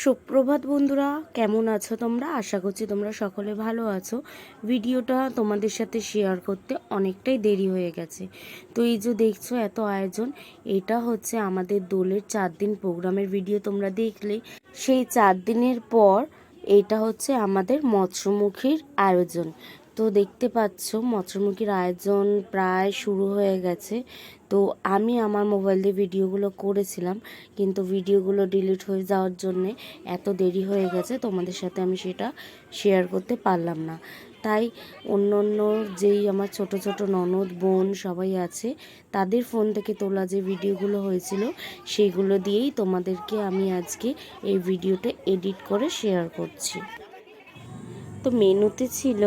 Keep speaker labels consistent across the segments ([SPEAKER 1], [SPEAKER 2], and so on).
[SPEAKER 1] সুপ্রভাত বন্ধুরা, কেমন আছো তোমরা? আশা করছি তোমরা সকলে ভালো আছো। ভিডিওটা তোমাদের সাথে শেয়ার করতে অনেকটাই দেরি হয়ে গেছে। তো এই যে দেখছ এত আয়োজন, এটা হচ্ছে আমাদের দোলের চার দিন প্রোগ্রামের ভিডিও তোমরা দেখলে। সেই চার দিনের পর, এটা হচ্ছে আমাদের মৎস্যমুখীর আয়োজন। তো দেখতে পাচ্ছ মৎস্যমুখীর আয়োজন প্রায় শুরু হয়ে গেছে। তো আমি আমার মোবাইল দিয়ে ভিডিওগুলো করেছিলাম, কিন্তু ভিডিওগুলো ডিলিট হয়ে যাওয়ার জন্যে এত দেরি হয়ে গেছে, তোমাদের সাথে আমি সেটা শেয়ার করতে পারলাম না। তাই অন্য অন্য যেই আমার ছোট ছোট ননদ, বোন সবাই আছে, তাদের ফোন থেকে তোলা যে ভিডিওগুলো হয়েছিল সেইগুলো দিয়েই তোমাদেরকে আমি আজকে এই ভিডিওটা এডিট করে শেয়ার করছি। তো মেনুতে ছিল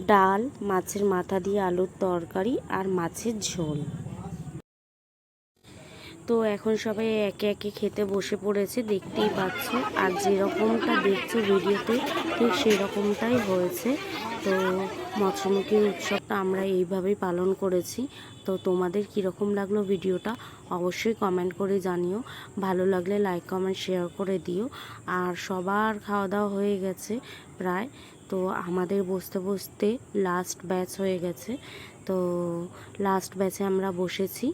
[SPEAKER 1] ডাল মাছের মাথা দিয়ে আলুর তরকারি আর মাছের ঝোল। তো এখন সবাই একে একে খেতে বসে পড়েছে, দেখতেই পাচ্ছ। আর যেরকমটা দেখছ ভিডিওতে, ঠিক সেরকমটাই হয়েছে। তো মৎস্যমুখী উৎসবটা আমরা এইভাবেই পালন করেছি। তো তোমাদের কীরকম লাগল ভিডিওটা, অবশ্যই কমেন্ট করে জানিও। ভালো লাগলে লাইক কমেন্ট শেয়ার করে দিও। আর সবার খাওয়া দাওয়া হয়ে গেছে প্রায়। তো আমাদের বসতে বসতে লাস্ট ব্যাচ হয়ে গেছে। তো লাস্ট ব্যাচে আমরা বসেছি।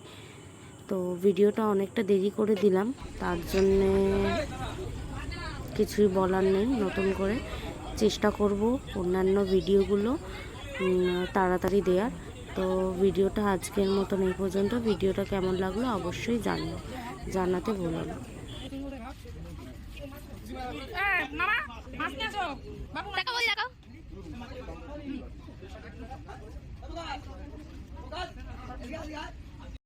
[SPEAKER 1] তো ভিডিওটা অনেকটা দেরি করে দিলাম তার জন্যে কিছুই বলার নেই নতুন করে চেষ্টা করব অন্যান্য ভিডিওগুলো তাড়াতাড়ি দেওয়ার তো ভিডিওটা আজকের মতন এই পর্যন্ত ভিডিওটা কেমন লাগল অবশ্যই জানিও জানাতে ভুলো না।
[SPEAKER 2] Eh,